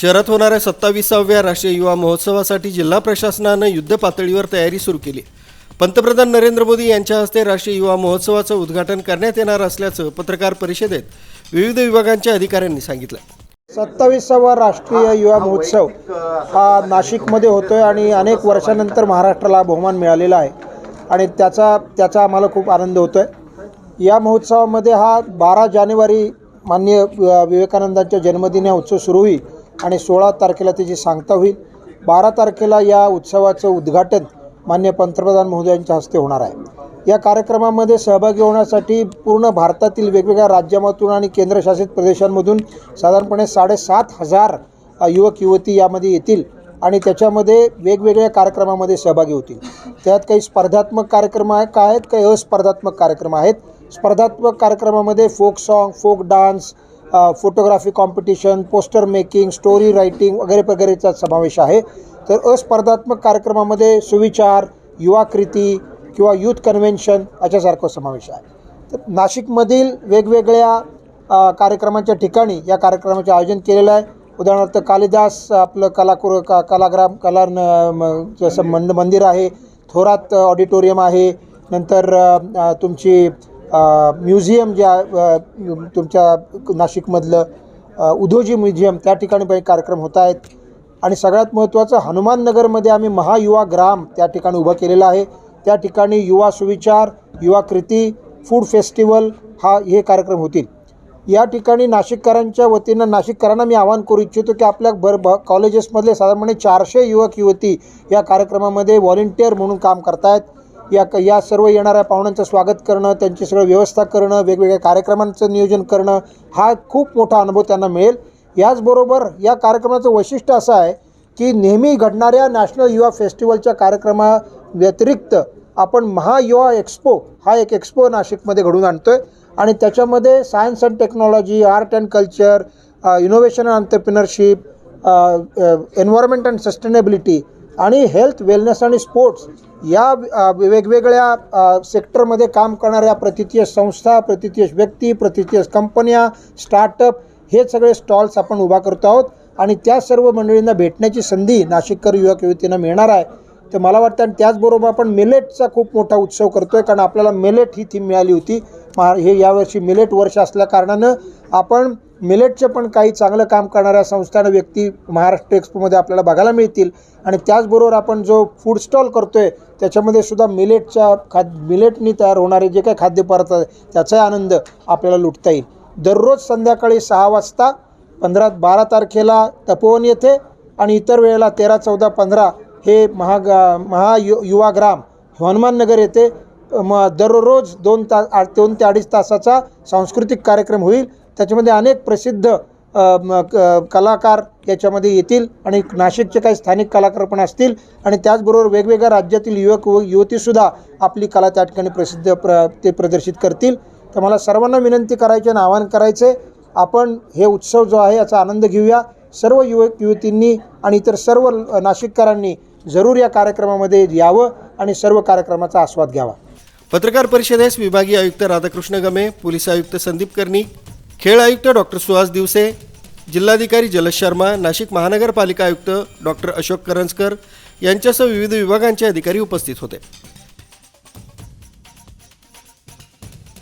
शहरात होणाऱ्या सत्तावीसाव्या राष्ट्रीय युवा महोत्सवासाठी जिल्हा प्रशासनानं युद्ध पातळीवर तयारी सुरू केली. पंतप्रधान नरेंद्र मोदी यांच्या हस्ते राष्ट्रीय युवा महोत्सवाचं उद्घाटन करण्यात येणार असल्याचं पत्रकार परिषदेत विविध विभागांच्या अधिकाऱ्यांनी सांगितलं. सत्तावीसावा राष्ट्रीय युवा महोत्सव हा नाशिकमध्ये होतो आहे आणि अनेक वर्षानंतर महाराष्ट्राला बहुमान मिळालेला आहे. आणि त्याचा त्याचा आम्हाला खूप आनंद होतो आहे या महोत्सवामध्ये हा बारा जानेवारी माननीय विवेकानंदांच्या जन्मदिन हा उत्सव सुरू होईल आणि सोळा तारखेला त्याची सांगता होईल बारा तारखेला या उत्सवाचं उद्घाटन मान्य पंतप्रधान महोदयांच्या हस्ते होणार आहे. या कार्यक्रमामध्ये सहभागी होण्यासाठी पूर्ण भारतातील वेगवेगळ्या राज्यामधून आणि केंद्रशासित प्रदेशांमधून साधारणपणे साडेसात हजार युवक युवती यामध्ये येतील आणि त्याच्यामध्ये वेगवेगळ्या कार्यक्रमामध्ये सहभागी होतील. त्यात काही स्पर्धात्मक कार्यक्रम आहे काय आहेत? काही अस्पर्धात्मक कार्यक्रम आहेत. स्पर्धात्मक कार्यक्रमामध्ये folk song folk dance photography competition poster making story writing वगैरे वगैरेचा समावेश आहे. तर अस्पर्धात्मक कार्यक्रमामध्ये सुविचार युवा कृती किंवा युथ कन्व्हेन्शन याच्यासारखं समावेश आहे. तर नाशिकमधील वेगवेगळ्या कार्यक्रमाच्या कार्यक्रमांच्या ठिकाणी या कार्यक्रमाचे आयोजन केलेलं आहे. उदाहरणार्थ कालिदास आपलं कलाकुर का कलाग्राम कला न- जसं मंड मंदिर आहे थोरात ऑडिटोरियम आहे. नंतर तुमची म्युझियम ज्या तुमच्या नाशिकमधलं उधोजी म्युझियम त्या ठिकाणी काही कार्यक्रम होत आहेत. आणि सगळ्यात महत्त्वाचं हनुमान नगरमध्ये आम्ही महायुवा ग्राम त्या ठिकाणी उभं केलेलं आहे. त्या ठिकाणी युवा सुविचार युवा कृती फूड फेस्टिवल हा हे कार्यक्रम होतील. या ठिकाणी नाशिककरांच्या वतीनं नाशिककरांना मी आवाहन करू इच्छितो की आपल्या बर ब कॉलेजेसमधले साधारणपणे चारशे युवक युवती या कार्यक्रमामध्ये व्हॉलेंटियर म्हणून काम करतायत. या क या सर्व येणाऱ्या पाहुण्यांचं स्वागत करणं त्यांची सगळं व्यवस्था करणं वेगवेगळ्या कार्यक्रमांचं नियोजन करणं हा खूप मोठा अनुभव त्यांना मिळेल. याचबरोबर या कार्यक्रमाचं वैशिष्ट्य असं आहे की नेहमी घडणाऱ्या नॅशनल युवा फेस्टिवलच्या कार्यक्रमा व्यतिरिक्त आपण महायुवा एक्स्पो हा एक एक्स्पो नाशिकमध्ये घडून आणतो आहे आणि त्याच्यामध्ये science and technology art and culture innovation and entrepreneurship environment and sustainability आणि हेल्थ वेलनेस आणि स्पोर्ट्स या वेगवेगळ्या सेक्टरमध्ये काम करणाऱ्या प्रतितीय संस्था प्रतितीय व्यक्ती प्रतितीय कंपन्या स्टार्टअप हे सगळे स्टॉल्स आपण उभा करतो आहोत. आणि त्या सर्व मंडळींना भेटण्याची संधी नाशिककर युवक युवतींना मिळणार आहे. तर मला वाटतं आणि त्याचबरोबर आपण मिलेटचा खूप मोठा उत्सव करतो आहे कारण आपल्याला मिलेट ही थीम मिळाली होती. महा हे यावर्षी मिलेट वर्ष असल्याकारणानं आपण मिलेटचे पण काही चांगलं काम करणाऱ्या संस्थानं व्यक्ती महाराष्ट्र एक्सपोमध्ये आपल्याला बघायला मिळतील. आणि त्याचबरोबर आपण जो फूड स्टॉल करतो आहे त्याच्यामध्ये सुद्धा मिलेटच्या खाद मिलेटनी तयार होणारे जे काही खाद्यपदार्थ त्याचाही आनंद आपल्याला लुटता येईल. दररोज संध्याकाळी सहा वाजता पंधरा बारा तारखेला तपोवन येथे आणि इतर वेळेला तेरा चौदा पंधरा हे महागा महा यु युवाग्राम हनुमाननगर येथे म दररोज दोन तास आ दोन ते अडीच तासाचा सांस्कृतिक कार्यक्रम होईल. त्याच्यामध्ये अनेक प्रसिद्ध म, क- कलाकार याच्यामध्ये येतील आणि नाशिकचे काही स्थानिक कलाकार पण असतील. आणि त्याचबरोबर वेगवेगळ्या राज्यातील युवक व युवतीसुद्धा आपली कला त्या ठिकाणी प्रसिद्ध प्र ते प्रदर्शित करतील. तर मला सर्वांना विनंती करायची आणि आवाहन करायचे आपण हे उत्सव जो आहे याचा आनंद घेऊया. सर्व युवक युवतींनी आणि इतर सर्व नाशिककरांनी जरूर या कार्यक्रमामध्ये यावं आणि सर्व कार्यक्रमाचा आस्वाद घ्यावा. पत्रकार परिषदेस विभागीय आयुक्त राधाकृष्ण गमे पोलीस आयुक्त संदीप कर्णिक खेळ आयुक्त डॉक्टर सुहास दिवसे जिल्हाधिकारी जलज शर्मा नाशिक महानगरपालिका आयुक्त डॉक्टर अशोक करंजकर यांच्यासह विविध विभागांचे अधिकारी उपस्थित होते.